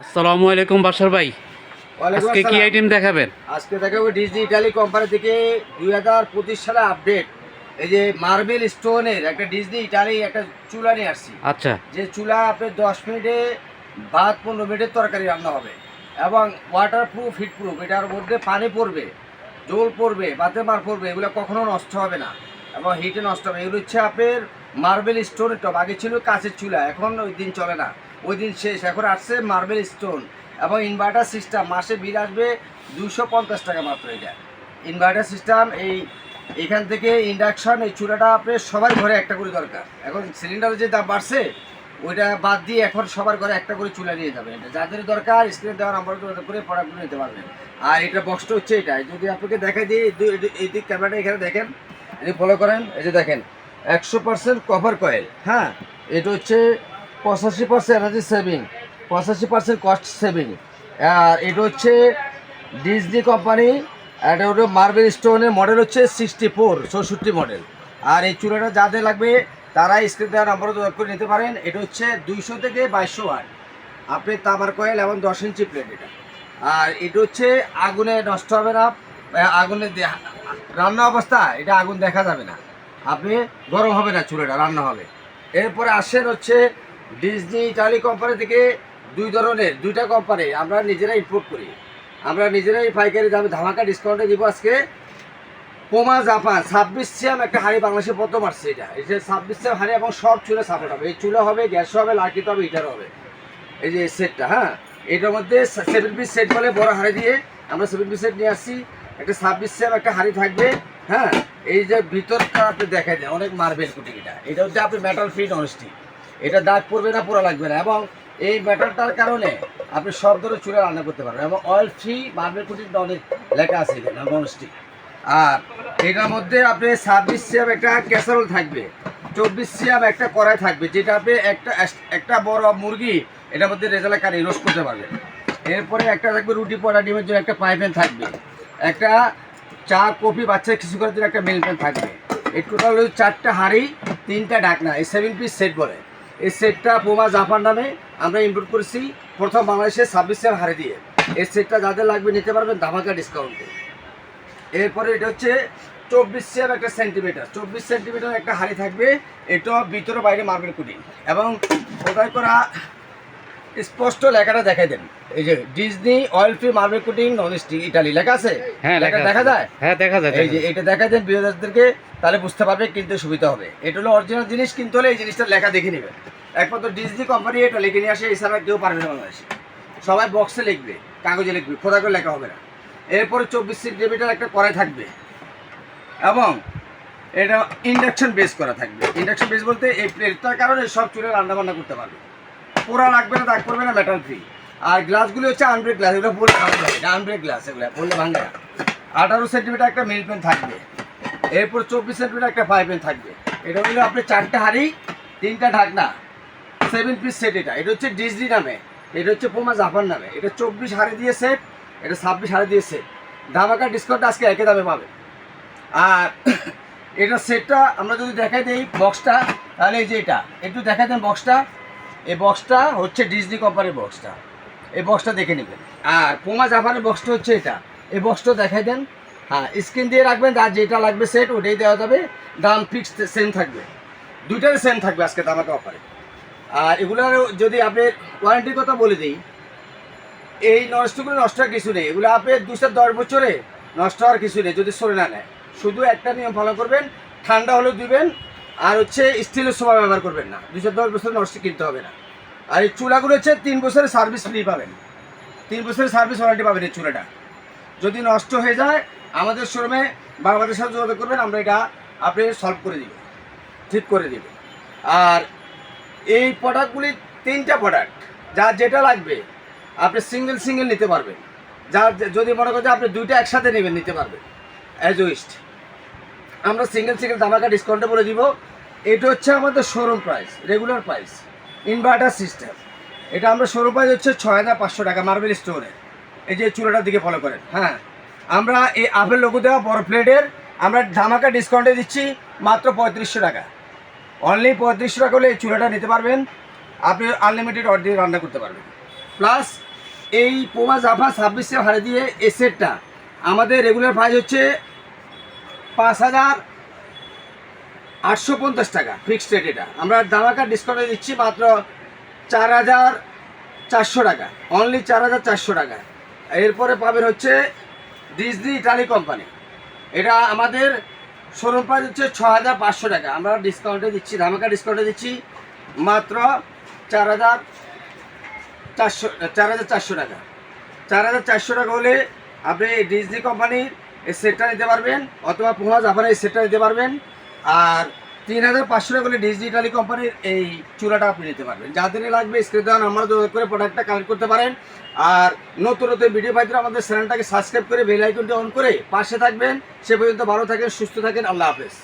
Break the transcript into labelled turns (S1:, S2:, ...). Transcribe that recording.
S1: আসসালামু আলাইকুম বাসার ভাই। আজকে কি আইটেম দেখাবেন?
S2: আজকে দেখাবো ডিজনি ইটালি কোম্পানি থেকে দুই হাজার পঁচিশ সালে আপডেট এই যে মার্বেল স্টোনের একটা ডিজনি ইটালি একটা চুলা নিয়ে আসছি।
S1: আচ্ছা।
S2: যে চুলা আপনার দশ মিনিটে ভাত পনেরো মিনিটের তরকারি রান্না হবে। এবং ওয়াটার প্রুফ হিট প্রুফ এটার মধ্যে পানি পড়বে জল পড়বে বাতে মার পড়বে এগুলো কখনো নষ্ট হবে না। এবং হিটে নষ্ট হবে এগুলো হচ্ছে আপনার মার্বেল স্টোনের টপ আগে ছিল কাঁচের চুলা এখন ওই দিন চলে না। ওই দিন শেষ। এখন আসছে মার্বেল স্টোন এবং ইনভার্টার সিস্টেম মাসে বিল আসবে দুশো পঞ্চাশ টাকা মাত্র এটা। ইনভার্টার সিস্টেম এই এখান থেকে ইন্ডাকশন এই চুলাটা আপনার সবার ঘরে একটা করে দরকার। এখন সিলিন্ডারের যে দাম বাড়ছে, ওইটা বাদ দিয়ে এখন সবার ঘরে একটা করে চুলা নিয়ে যাবেন। এটা যাদের দরকার স্ক্রিনে দেওয়া নাম্বার করে প্রোডাক্টগুলো নিতে পারবেন। আর এটা বক্সটা হচ্ছে এটা। যদি আপনাকে দেখাই দিই, এই দিক ক্যামেরাটা এখানে দেখেন। এই ফলো করেন, এই যে দেখেন। একশো পার্সেন্ট কভার কয়েল হ্যাঁ? এটা হচ্ছে পঁচাশি পার্সেন্ট এনার্জি সেভিং পঁচাশি পার্সেন্ট কস্ট সেভিং আর এটা হচ্ছে ডিজনি কোম্পানি এটা হলো মার্বেল স্টোনের মডেল হচ্ছে সিক্সটি ফোর চৌষট্টি মডেল আর এই চুলাটা যাদের লাগবে তারা স্ক্রিন দেওয়ার নম্বর যোগাযোগ করে নিতে পারেন। এটা হচ্ছে দুইশো থেকে বাইশশো ওয়াট আপনি তামার কয়েল এবং দশ ইঞ্চি প্লেট এটা। আর এটা হচ্ছে আগুনে নষ্ট হবে না আগুনে রান্না অবস্থা, এটা আগুন দেখা যাবে না। আপনি গরম হবে না চুলাটা রান্না হবে এরপরে আসেন হচ্ছে ডিজনি ইটালি কোম্পানি থেকে দুই ধরনের, দুইটা কোম্পানি আমরা নিজেরা ইম্পোর্ট করি। আমরা নিজেরাই পাইকারি দামে ধামাকা ডিসকাউন্টে দিব আজকে। পোমা জাপান ছাব্বিশ সিএম একটা হাড়ি বাংলাদেশে প্রথম আসছে এটা। এই যে ছাব্বিশ সিএম হাড়ি এবং সব চুলে সাপোর্ট হবে। এই চুলা হবে, গ্যাস হবে লাঠিতে হবে ইটার হবে। এই যে সেটটা হ্যাঁ? এটার মধ্যে সেভেন পিস সেট বলে বড় হাড়ি দিয়ে আমরা সেভেন পিস সেট নিয়ে আসছি। একটা ছাব্বিশ সিএম একটা হাড়ি থাকবে হ্যাঁ? এই যে ভিতরটা আপনি দেখা যায় অনেক মার্বেল কুটি এটা এটা হচ্ছে আপনি মেটাল ফিট অনেস্টি এটা দাগ পড়বে না, পোড়া লাগবে না। এবং এই মেটালটার কারণে আপনি সব ধরনের চুলে রান্না করতে পারবেন। এবং অয়েল ফ্রি মার্বেল কুটির অনেক লেখা আছে এখানে অনেস্টি আর এটার মধ্যে আপনি ছাব্বিশ সিএম একটা ক্যাসারোল থাকবে, চব্বিশ সিএম একটা কড়াই থাকবে, যেটা আপনি একটা একটা বড় মুরগি, এটার মধ্যে রেজালা কারি রোস্ট করতে পারবেন। এরপরে একটা থাকবে রুটি পড়া, ডিমের জন্য একটা পাইপেন থাকবে। একটা চা, কফি বাচ্চা কিছু করার জন্য একটা মিল প্যান থাকবে। এই টোটাল চারটা হাঁড়ি, তিনটা ঢাকনা, এই সেভেন পিস সেট বলে। এই সেটটা পোমা জাপান নামে আমরা ইম্পোর্ট করেছি। প্রথম বাংলাদেশে ছাব্বিশ সিএম হাঁড়ি দিয়ে। এই সেটটা যাদের লাগবে নিতে পারবেন ধামাকা ডিসকাউন্টে এরপরে এটা হচ্ছে চব্বিশ একটা সেন্টিমিটার চব্বিশ সেন্টিমিটার একটা হাড়ি থাকবে। এটা ভিতরে বাইরে মার্বেল কুটি এবং ওটাই করা স্পষ্ট লেখাটা দেখাই দেন। এই যে Disney oil free marble coating non stick Italy লেখা আছে?
S1: হ্যাঁ
S2: লেখা দেখা যায়?
S1: হ্যাঁ দেখা যায়
S2: এই যে এটা দেখা দেন বিরোধীদেরকে তাহলে বুঝতে পারবে কিনতে সুবিধা হবে। এটা হলো অরিজিনাল জিনিস কিনতে হলে এই জিনিসটা লেখা দেখে নেবে। একমাত্র ডিজনি কোম্পানি এটা লিখে নিয়ে আসে এছাড়া কেউ পারবে না বাংলাদেশে। সবাই বক্সে লিখবে কাগজে লিখবে খোদা করে লেখা হবে না। এরপরে চব্বিশ সেন্টিমিটার একটা কড়াই থাকবে। এবং এটা ইন্ডাকশন বেস করা থাকবে। ইন্ডাকশন বেস বলতে এই প্লেটটার কারণে সব চুলে রান্না বান্না করতে পারবে। পোড়া লাগবে না, দাগ করবে না মেটাল ফ্রি আর গ্লাসগুলো হচ্ছে আনব্রেক গ্লাস এগুলো বললে ভাঙবে এটা আনব্রেক গ্লাস এগুলো বললে ভাঙবে না। আঠারো সেন্টিমিটার একটা মিল পেন থাকবে। এরপর চব্বিশ সেন্টিমিটার একটা ফাইভ পেন থাকবে। এটা হলো আপনি চারটা হাঁড়ি, তিনটা ঢাকনা সেভেন পিস সেট এটা। এটা হচ্ছে ডিজনি নামে, এটা হচ্ছে পোমা জাপান নামে। এটা চব্বিশ হাঁড়ি দিয়ে সেট এটা ছাব্বিশ হাঁড়ি দিয়ে সেট ধামাকা ডিসকাউন্ট আজকে একই দামে পাবে আর এটা সেটটা আমরা যদি দেখাই দিই বক্সটা তাহলে এই যে এটা, একটু দেখাই দেন বক্সটা এই বক্সটা হচ্ছে ডিজনি কোম্পানির বক্সটা এই বক্সটা দেখে নেবেন। আর পোমা জাপানের বক্সটা হচ্ছে এটা। এই বক্সটা দেখাই দেন। হ্যাঁ স্ক্রিন দিয়ে রাখবেন আর যেটা লাগবে সেট ওটাই দেওয়া যাবে। দাম ফিক্সড সেম থাকবে। দুইটারই সেম থাকবে আজকে দামাকে অফারে আর এগুলোর যদি আপনি ওয়ারেন্টির কথা বলে দিই, এই নষ্টগুলো নষ্ট হওয়ার কিছু নেই। এগুলো আপনি দুশো দশ বছরে নষ্ট হওয়ার কিছু নেই, যদি সরে না নেয়। শুধু একটা নিয়ম ফলো করবেন, ঠান্ডা হলে দিবেন আর হচ্ছে স্টিলের সময় ব্যবহার করবেন না। দুশো দশ বছর নষ্ট কিনতে হবে না। আর এই চুলাগুলো হচ্ছে তিন বছরের সার্ভিস ফ্রি পাবেন। তিন বছরের সার্ভিস ওয়ারেন্টি পাবেন এই চুলাটা। যদি নষ্ট হয়ে যায়, আমাদের শোরুমে বা আমাদের সাথে যোগাযোগ করবেন, আমরা এটা আপনি সলভ করে দিব। ঠিক করে দিব। আর এই প্রোডাক্টগুলি তিনটা প্রোডাক্ট যা যেটা লাগবে, আপনি সিঙ্গেল সিঙ্গেল নিতে পারবেন। যা, যদি মনে করেন আপনি দুইটা একসাথে নেবেন, নিতে পারবেন। অ্যাজ ওয়েস্ট আমরা সিঙ্গেল সিঙ্গেল ধামাকা ডিসকাউন্টে বলে দিব। এটা হচ্ছে আমাদের showroom price regular price inverter system এটা আমরা শোরুম প্রাইস হচ্ছে ছয় হাজার পাঁচশো টাকা মার্বেল স্টোরে এই যে চুলাটার দিকে ফলো করেন হ্যাঁ। আমরা এই আপেল লোগো দেওয়া বড় প্লেটের আমরা ধামাকা ডিসকাউন্টে দিচ্ছি মাত্র পঁয়ত্রিশশো টাকা। অনলি পঁয়ত্রিশশো টাকা হলে এই চুলাটা নিতে পারবেন। আপনি আনলিমিটেড অর্ডার রান্না করতে পারবেন। প্লাস এই পোমা জাফা ছাব্বিশে ভাড়া দিয়ে এই সেটটা আমাদের রেগুলার প্রাইস হচ্ছে পাঁচ হাজার আটশো পঞ্চাশ টাকা ফিক্সড রেট এটা। আমরা দামাকা ডিসকাউন্টে দিচ্ছি মাত্র চার হাজার চারশো টাকা অনলি চার হাজার চারশো টাকা। এরপরে পাবেন হচ্ছে ডিজনি ইটালি কোম্পানি এটা আমাদের শোরুম প্রাইস হচ্ছে ছ হাজার পাঁচশো টাকা। আমরা ডিসকাউন্টে দিচ্ছি, ধামাকা ডিসকাউন্টে দিচ্ছি মাত্র চার হাজার চারশো, চার হাজার চারশো টাকা। চার হাজার চারশো টাকা হলে আপনি ডিজনি কোম্পানির এই সেটটা নিতে পারবেন অথবা পুমা আপনারা এই সেটটা নিতে পারবেন। আর তিন হাজার পাঁচশো টাকা করে ডিজিটালি কোম্পানির এই চূড়াটা আপনি নিতে পারবেন। যাদের লাগবে স্ক্রিন দেওয়া নাম্বার যোগাযোগ করে প্রোডাক্টটা কালেক্ট করতে পারেন। আর নতুন নতুন ভিডিও পাইতে আমাদের চ্যানেলটাকে সাবস্ক্রাইব করে বেল আইকনটি অন করে পাশে থাকবেন। সে পর্যন্ত ভালো থাকেন, সুস্থ থাকেন, আল্লাহ হাফেজ।